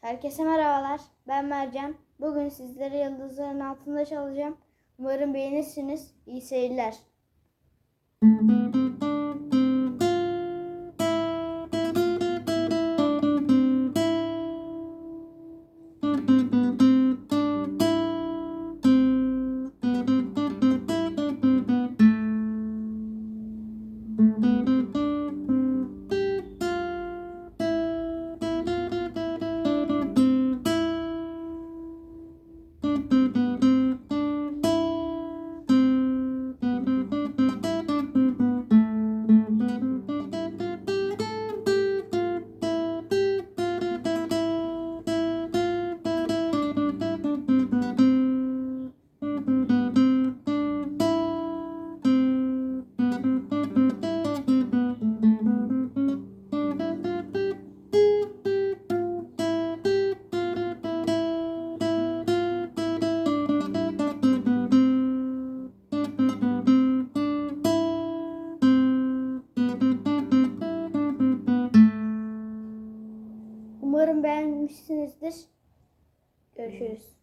Herkese merhabalar. Ben Mercan. Bugün sizlere yıldızların altında çalacağım. Umarım beğenirsiniz. İyi seyirler. Umarım beğenmişsinizdir. Görüşürüz.